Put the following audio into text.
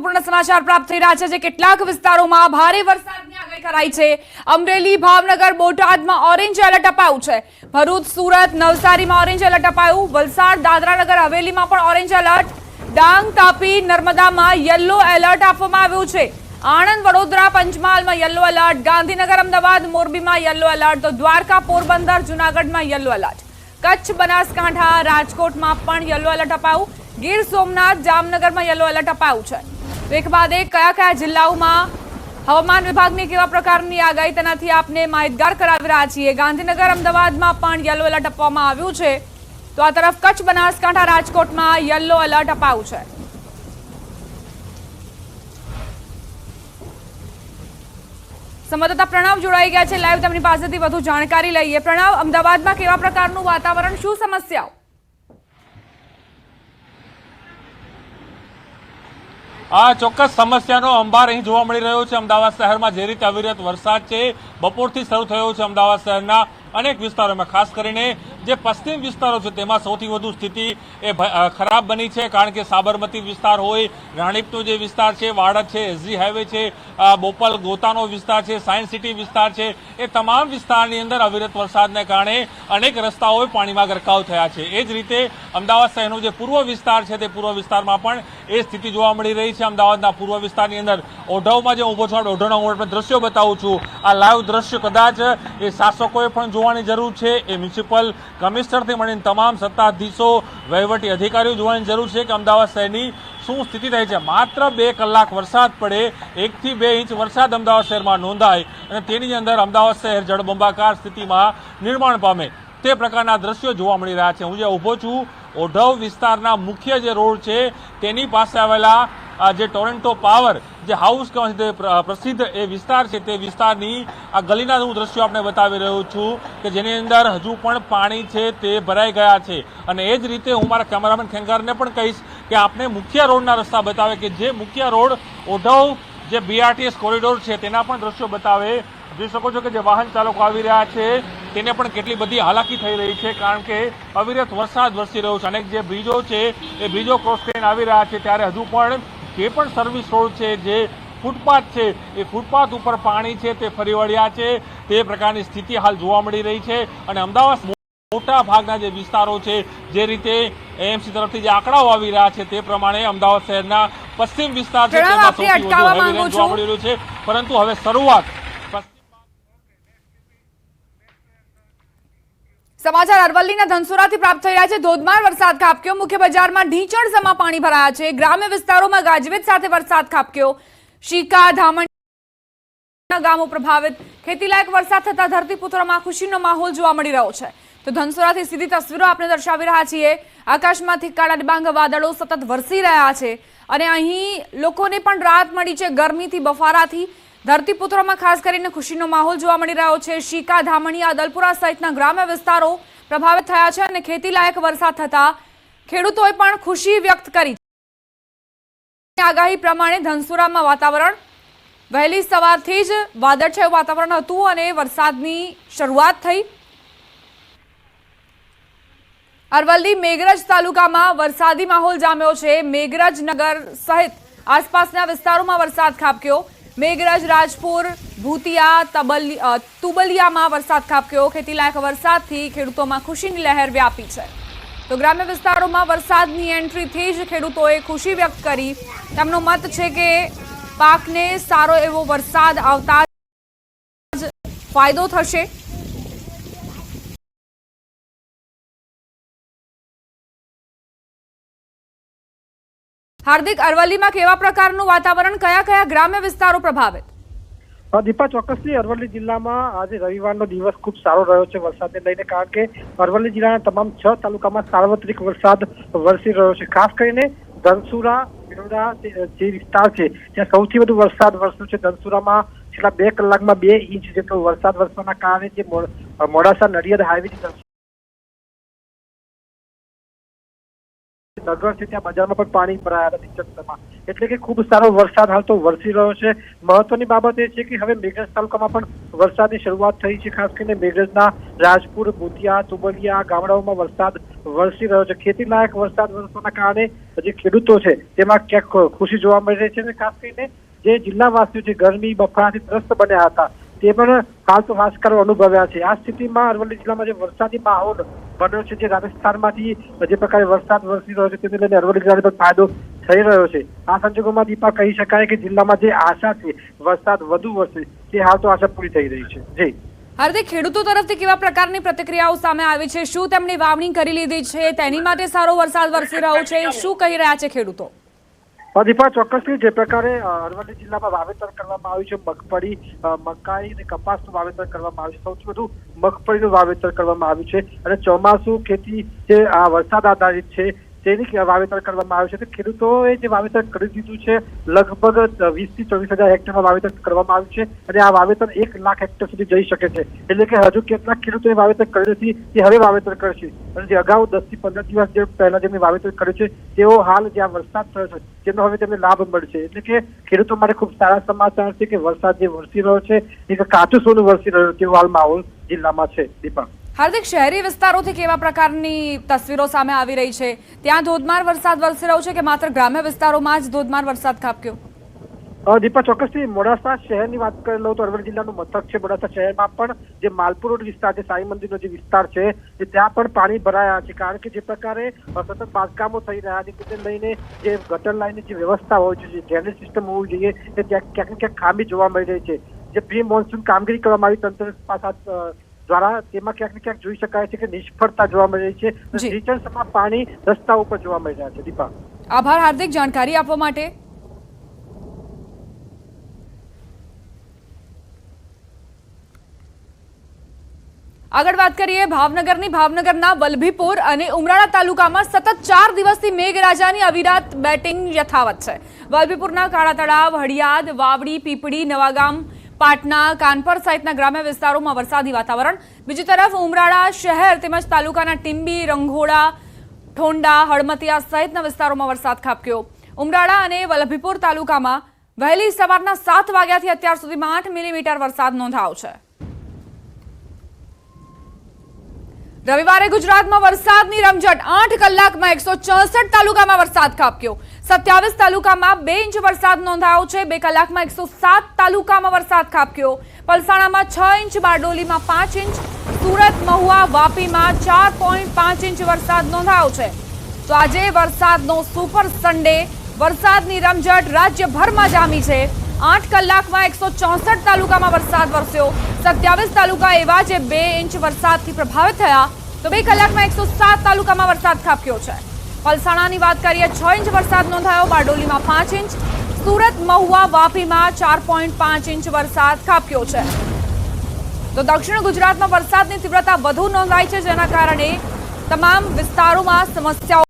મહત્વપૂર્ણ સમાચાર પ્રાપ્ત થઈ રહ્યા છે જે કેટલાક વિસ્તારોમાં ભારે વરસાદની આગાહી કરાઈ છે. અમરેલી, ભાવનગર, બોટાદમાં ઓરેન્જ એલર્ટ અપાયું છે. ભરૂચ, સુરત, નવસારીમાં ઓરેન્જ એલર્ટ અપાયું. વલસાડ, દાદરાનગર, હવેલીમાં પણ ઓરેન્જ એલર્ટ. ડાંગ, તાપી, નર્મદામાં યલો એલર્ટ આપવામાં આવ્યું છે. આણંદ, વડોદરા, પંચમહાલમાં યલો એલર્ટ. ગાંધીનગર, અમદાવાદ, મોરબીમાં યલો એલર્ટ. તો દ્વારકા, પોરબંદર, જુનાગઢમાં યલો એલર્ટ. કચ્છ, બનાસકાંઠા, રાજકોટમાં પણ યલો એલર્ટ અપાયું. ગીર સોમનાથ, જામનગરમાં યલો એલર્ટ અપાયું છે. તો એક બાદ એક કયા કયા જિલ્લાઓમાં હવામાન વિભાગની કેવા પ્રકારની આગાહી તેનાથી આપને માહિતગાર કરાવી રહ્યા છીએ? ગાંધીનગર, અમદાવાદમાં પણ યલો એલર્ટ આપવામાં આવ્યું છે. તો આ તરફ કચ્છ, બનાસકાંઠા, રાજકોટમાં યલો એલર્ટ અપાયું છે. સંવાદદાતા પ્રણવ જોડાઈ ગયા છે. લાઈવ તેમની પાસેથી વધુ જાણકારી લઈએ. પ્રણવ, અમદાવાદમાં કેવા પ્રકારનું વાતાવરણ? શું સમસ્યાઓ? આ ચોક્કસ સમસ્યાનો અંબાર અહીં જોવા મળી રહ્યો છે. અમદાવાદ શહેરમાં જે રીતે અવિરત વરસાદ છે, બપોરથી શરૂ થયો છે અમદાવાદ શહેરના અનેક વિસ્તારોમાં, ખાસ કરીને જે પશ્ચિમ વિસ્તારો છે, તેમાં સૌથી વધુ સ્થિતિ એ ખરાબ બની છે, કારણ કે સાબરમતી વિસ્તાર હોય, રાણીપનો જે વિસ્તાર છે વાડદ છે એસજી હાઈવે છે બોપલ ગોતાનો વિસ્તાર છે સાયન્સ સિટી વિસ્તાર છે, એ તમામ વિસ્તારની અંદર અવિરત વરસાદને કારણે અનેક રસ્તાઓ પાણીમાં ગરકાવ થયા છે. એ જ રીતે અમદાવાદ શહેરનો જે પૂર્વ વિસ્તાર છે, તે પૂર્વ વિસ્તારમાં પણ એ સ્થિતિ જોવા મળી રહી છે અમદાવાદના પૂર્વ વિસ્તારની અંદર. ઓઢવમાં જે ઊભો છું ઓઢવના હું તમને દ્રશ્યો બતાવું છું. આ લાઈવ દ્રશ્ય કદાચ એ શાસકોએ પણ જોવાની જરૂર છે. એ મ્યુનિસિપલ કમિશનરથી મળીને તમામ સત્તાધીશો, વહીવટી અધિકારીઓ જોવાની જરૂર છે કે અમદાવાદ શહેરની શું સ્થિતિ થઈ છે. માત્ર બે કલાક વરસાદ પડે, એકથી બે ઇંચ વરસાદ અમદાવાદ શહેરમાં નોંધાય અને તેની અંદર અમદાવાદ શહેર જળબંબાકાર સ્થિતિમાં નિર્માણ પામે. તે પ્રકારના દ્રશ્યો જોવા મળી રહ્યા છે. હું જે ઊભો છું, ઓઢવ વિસ્તારના મુખ્ય જે રોડ છે, તેની પાસે આવેલા જે ટોરેન્ટો પાવર, જે હાઉસ કહેવાય છે પ્રસિદ્ધ એ વિસ્તાર છે, તે વિસ્તારની આ ગલીના હું દ્રશ્યો આપણે બતાવી રહ્યો છું કે જેની અંદર હજુ પણ પાણી છે, તે ભરાઈ ગયા છે. અને એ જ રીતે હું મારા કેમેરામેન ખેંગારને પણ કહીશ કે આપણે મુખ્ય રોડના રસ્તા બતાવે કે જે મુખ્ય રોડ ઓઢવ જે બીઆરટીએસ કોરિડોર છે, તેના પણ દ્રશ્યો બતાવે. જોઈ શકો છો કે જે વાહન ચાલકો આવી રહ્યા છે તેને પણ કેટલી બધી હાલાકી થઈ રહી છે કારણ કે અવિરત વરસાદ વરસી રહ્યો છે. અને જે બ્રિજો છે એ બ્રિજો ક્રોસ કરીને આવી રહ્યા છે ત્યારે હજુ પણ જે પણ સર્વિસ રોડ છે જે ફૂટપાથ છે એ ફૂટપાથ ઉપર પાણી છે તે ફરી વળ્યા છે. તે પ્રકારની સ્થિતિ હાલ જોવા મળી રહી છે. અને અમદાવાદ મોટા ભાગના જે વિસ્તારો છે જે રીતે એએમસી તરફથી જે આંકડાઓ આવી રહ્યા છે તે પ્રમાણે અમદાવાદ શહેરના પશ્ચિમ વિસ્તાર છે તેમાં સૌથી વધુ જોવા મળી રહ્યું છે. પરંતુ હવે શરૂઆત પશ્ચિમ સમાચાર અરવલ્લીના ધનસુરાથી પ્રાપ્ત થઈ રહ્યા છે. ધોધમાર વરસાદ ખાબક્યો. મુખ્ય બજારમાં ઢીંચણ સમા પાણી ભરાયા છે. ગ્રામ્ય વિસ્તારોમાં ગાજવીજ સાથે વરસાદ ખાબક્યો. શીકા ધામણ ગામો પ્રભાવિત. ખેતીલાયક વરસાદ થતા ધરતીપુત્રોમાં ખુશીનો માહોલ જોવા મળી રહ્યો છે. તો ધનસુરાથી સીધી તસવીરો આપણે દર્શાવી રહ્યા છીએ. આકાશમાંથી કાળા ડિબાંગ વાદળો સતત વરસી રહ્યા છે. અને અહીં લોકોને પણ રાહત મળી છે ગરમીથી, બફારાથી. ધરતીપુત્રોમાં ખાસ કરીને ખુશીનો માહોલ જોવા મળી રહ્યો છે. શીકા, ધામણીયા દલપુરા સહિતના ગ્રામ્ય વિસ્તારો પ્રભાવિત થયા છે અને ખેતીલાયક વરસાદ થતા ખેડૂતોએ પણ ખુશી વ્યક્ત કરી આગાહી પ્રમાણે ધનસુરામાં વાતાવરણ વહેલી સવારથી જ વાદળછાયું વાતાવરણ હતું અને વરસાદની શરૂઆત થઈ. અરવલ્લી મેઘરજ તાલુકામાં વરસાદી માહોલ જામ્યો છે. મેઘરજ નગર સહિત આસપાસના વિસ્તારોમાં વરસાદ ખાબક્યો. મેઘરજ રાજપુર, ભૂતિયા તબલી તુબલિયામાં વરસાદ ખાબક્યો. ખેતીલાયક વરસાદથી ખેડૂતોમાં ખુશીની લહેર વ્યાપી છે. તો ગ્રામ્ય વિસ્તારોમાં વરસાદની એન્ટ્રીથી જ ખેડૂતોએ ખુશી વ્યક્ત કરી. તેમનો મત છે કે પાકને સારો એવો વરસાદ આવતા જ ફાયદો થશે. હાર્દિક અરવલ્લીમાં કેવા પ્રકારનું વાતાવરણ, કયા કયા ગ્રામ્ય વિસ્તારો પ્રભાવિત? દીપા, ચોક્કસથી અરવલ્લી જિલ્લામાં આજે રવિવારનો દિવસ ખૂબ સારો રહ્યો છે વરસાદને લઈને, કારણ કે અરવલ્લી જિલ્લાના તમામ છ તાલુકામાં સાર્વત્રિક વરસાદ વરસી રહ્યો છે. ખાસ કરીને ધનસુરા બિરોડા જે વિસ્તાર છે, ત્યાં સૌથી વધુ વરસાદ વરસ્યો છે. ધનસુરામાં છેલ્લા બે કલાકમાં બે ઇંચ જેટલો વરસાદ વરસવાના કારણે જે મોડાસા નડિયાદ હાઈવે નગર છે ત્યાં બજારમાં પણ પાણી ભરાયા હતા ટીચરમાં એટલે કે ખૂબ સારો વરસાદ હાલ તો વરસી રહ્યો છે. મહત્વની બાબત એ છે કે હવે મેઘરજ તાલુકામાં પણ વરસાદની શરૂઆત થઈ છે, ખાસ કરીને મેઘરજના રાજપુર બુધિયા તુબલિયા ગામડાઓમાં વરસાદ વરસી રહ્યો છે. ખેતી લાયક વરસાદ વરસવાના કારણે જે ખેડૂતો છે તેમાં ક્યાંક ખુશી જોવા મળી રહી છે અને ખાસ કરીને જે જિલ્લાવાસીઓ છે, ગરમી, બફારાથી ત્રસ્ત બન્યા હતા તે પણ હાલ તો હાશકારો અનુભવ્યા છે. આ સ્થિતિમાં અરવલ્લી જિલ્લામાં જે વરસાદી માહોલ બન્યો છે, જે રાજસ્થાનમાંથી જે પ્રકારે વરસાદ વરસી રહ્યો છે, તેને લઈને અરવલ્લી જિલ્લાને પણ ફાયદો થઈ રહ્યો છે. આ સંજોગોમાં દીપા કહી શકાય કે જિલ્લામાં જે આશા છે, વરસાદ વધુ વરસે, તે હાલ તો આશા પૂરી થઈ રહી છે. જી. હાર્દિક, ખેડૂતો તરફથી કેવા પ્રકારની પ્રતિક્રિયાઓ સામે આવી છે? શું તેમની વાવણી કરી લીધી છે? તેની માટે સારો વરસાદ વરસી રહ્યો છે? શું કહી રહ્યા છે ખેડૂતો? દીપા ચોક્કસથી જે પ્રકારે અરવલ્લી જિલ્લામાં વાવેતર કરવામાં આવ્યું છે, મગફળી મકાઈ અને કપાસનું વાવેતર કરવામાં આવ્યું છે, સૌથી વધુ મગફળીનું વાવેતર કરવામાં આવ્યું છે. અને ચોમાસું ખેતી જે આ વરસાદ આધારિત છે તેની વાવેતર કરવામાં આવ્યું છે. તો ખેડૂતોએ જે વાવેતર કરી દીધું છે, લગભગ વીસથી ચોવીસ હજાર હેક્ટરમાં વાવેતર કરવામાં આવ્યું છે અને આ વાવેતર એક લાખ હેક્ટર સુધી જઈ શકે છે. એટલે કે હજુ કેટલાક ખેડૂતોએ વાવેતર કર્યું નથી, તે હવે વાવેતર કરશે. અને જે અગાઉ દસથી પંદર દિવસ જે પહેલા જેમને વાવેતર કર્યું છે, તેઓ હાલ જ્યાં વરસાદ થયો છે, તેનો હવે તેમને લાભ મળશે. એટલે કે ખેડૂતો માટે ખૂબ સારા સમાચાર છે કે વરસાદ જે વરસી રહ્યો છે એક કાચું સોનું વરસી રહ્યું તેવું હાલ માહોલ જિલ્લામાં છે. દીપા હાર્દિક શહેરી વિસ્તારોથી કેવા પ્રકારની તસવીરો સામે આવી રહી છે? ત્યાં ધોધમાર વરસાદ વરસી રહ્યો છે કે માત્ર ગ્રામ્ય વિસ્તારોમાં જ ધોધમાર વરસાદ ખાબક્યો? દીપા, ચોક્કસથી મોડાસા શહેરની વાત કરી લઉં તો અરવલ્લી જિલ્લાનું મથક છે મોડાસા શહેરમાં પણ જે માલપુર રોડ વિસ્તાર છે, સાંઈ મંદિરનો જે વિસ્તાર છે તે ત્યાં પણ પાણી ભરાયા છે. કારણ કે જે પ્રકારે સતત બાંધકામો થઈ રહ્યા છે, તેને લઈને જે ગટર લાઈનની જે વ્યવસ્થા હોવી જોઈએ ડ્રેનેજ સિસ્ટમ હોવી જોઈએ તે ક્યાંક ક્યાંક ખામી જોવા મળી રહી છે. જે પ્રી મોન્સૂન કામગીરી કરવામાં આવી, તંત્ર પાસા દ્વારા તેમાં ક્યાંક ને ક્યાંક જોઈ શકાય છે કે નિષ્ફળતા જોવા મળી છે. જી. પાણી રસ્તા ઉપર જોવા મળી રહ્યા છે. દીપા. આભાર. હાર્દિક જાણકારી આપવા માટે? આગળ વાત કરીએ ભાવનગરની. ભાવનગરના વલભીપુર અને ઉમરાળા તાલુકામાં સતત ચાર દિવસથી મેઘરાજાની અવિરાત બેટિંગ યથાવત છે. વલભીપુરના કાળા તળાવ હળિયાદ વાવડી પીપળી નવાગામ પાટના કાનપર સહિતના ગ્રામ્ય વિસ્તારોમાં વરસાદી વાતાવરણ. બીજી તરફ ઉમરાળા શહેર તેમજ તાલુકાના ટીંબી રંઘોડા ઠોંડા, હળમતિયા સહિતના વિસ્તારોમાં વરસાદ ખાબક્યો. ઉમરાળા અને વલભીપુર તાલુકામાં વહેલી સવારના સાત વાગ્યાથી અત્યાર સુધીમાં આઠ મિલીમીટર વરસાદ નોંધાયો છે. રવિવારે ગુજરાતમાં વરસાદની રમઝટ. આઠ કલાકમાં એકસો ચોસઠ તાલુકામાં વરસાદ ખાબક્યો. સત્યાવીસ તાલુકામાં બે ઇંચ વરસાદ નોંધાયો છે. બે કલાકમાં એકસો સાત તાલુકામાં વરસાદ ખાબક્યો. પલસાણામાં છ ઇંચ, બારડોલીમાં પાંચ ઇંચ, સુરત, મહુવા, વાપીમાં ચાર પોઈન્ટ પાંચ ઇંચ વરસાદ નોંધાયો છે. તો આજે વરસાદનો સુપર સન્ડે. વરસાદની રમઝટ રાજ્યભરમાં જામી છે. આઠ કલાકમાં એકસો ચોસઠ તાલુકામાં વરસાદ વરસ્યો. સત્યાવીસ તાલુકા એવા જે બે ઇંચ વરસાદથી પ્રભાવિત થયા તો બે કલાકમાં એકસો તાલુકામાં વરસાદ ખાબક્યો છે. પલસાણાની વાત કરીએ, છ ઇંચ વરસાદ નોંધાયો, બારડોલીમાં પાંચ ઇંચ. સુરત, મહુવા, વાપીમાં ચાર પોઈન્ટ પાંચ ઇંચ વરસાદ ખાબક્યો છે. તો દક્ષિણ ગુજરાતમાં વરસાદની તીવ્રતા વધુ નોંધાઈ છે, જેના કારણે તમામ વિસ્તારોમાં સમસ્યાઓ